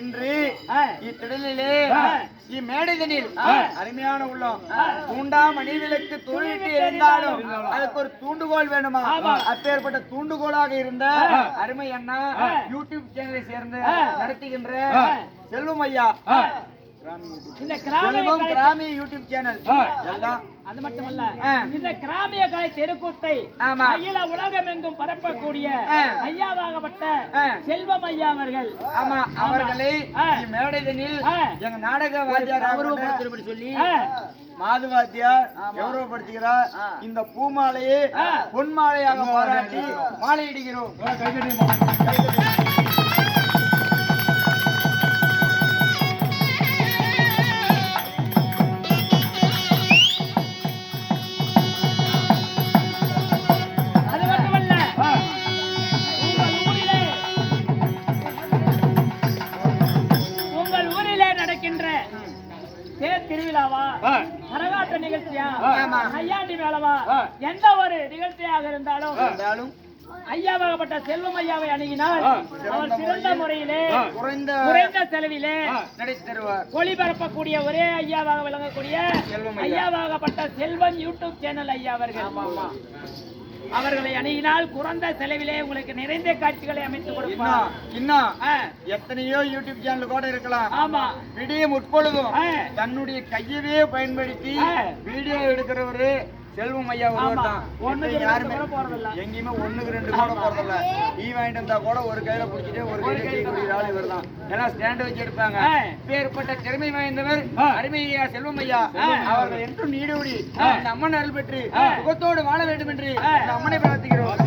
இன்று. இத்திடலிலே. இம்மேடைதனில். அருமையான உள்ளம் தூண்டா மணி விளக்கு துணிட்டு இருந்தாலும் அதுக்கு ஒரு தூண்டுகோல் வேணுமா. அப்பேற்பட்ட தூண்டுகோலாக இருந்த. அருமை அண்ணா. யூடியூப் சேனலை சேர்ந்து. நடத்துகின்ற. செல்வம் ஐயா. இந்த கிராமி யூடியூப் சேனல். எல்லாம் அது மட்டுமல்ல. இந்த கிராமிய கலை தெருக்கூத்தை ஆமா. அகில உலகம் எங்கும் பரப்பக்கூடிய. ஐயாவாகப்பட்ட. செல்வம் ஐயா அவர்கள் ஆமா அவர்களை ஆ. எங்க நாடக வாத்தியார் கௌரவப்படுத்தும்படி சொல்லி சொல்லி மாது வாத்தியார் கௌரவப்படுத்துகிறார் இந்த பூமாலையை ஆ. பொன் மாலையாக பாராட்டி மாலையிடுகிறோம் திருவிழாவா? கரகாட்ட நிகழ்ச்சியா? ஆமா. ஐயாண்டி மேளவா? எந்த ஒரு நிகழ்ச்சியாக இருந்தாலும் இருந்தாலும் ஐயாவாகப்பட்ட செல்வம் ஐயாவை அணுகினால் அவர் சிறந்த முறையிலே குறைந்த குறைந்த செலவிலே நடத்தி தருவார் ஒளிபரப்பக்கூடிய ஒரே ஐயாவாக விளங்கக்கூடிய செல்வம் ஐயா. ஐயாவாகப்பட்ட செல்வன் யூடியூப் சேனல் ஐயா அவர்கள். அவர்களை அணுகினால் குறைந்த செலவிலே உங்களுக்கு நிறைந்த காட்சிகளை அமைத்து கொடுப்பார் இன்னும் எத்தனையோ யூடியூப் சேனல் கூட இருக்கலாம் ஆமா விடிய முற்பொழுதும் ஆ. தன்னுடைய கையவே பயன்படுத்தி. வீடியோ எடுக்கிறவரு செல்வம் ஐயா ரெண்டு யாருமே. எங்கேயுமே ஒண்ணுக்கு ரெண்டு கூட போறதில்ல ஈ வாங்கிட்டு வந்தா கூட ஒரு கையில பிடிச்சிட்டு ஒரு கையில டீ குடிக்கிற ஆள் இவர் தான் ஏன்னா ஸ்டாண்ட் வச்சு எடுப்பாங்க. பேர்பட்ட திறமை வாய்ந்தவர். அருமை ஐயா செல்வம் ஐயா. அவர்கள் என்றும் நீடூடி அம்மன் அருள் பெற்று ஆ. சுகத்தோடு வாழ வேண்டும் என்று அம்மனை பிரார்த்திக்கிறோம்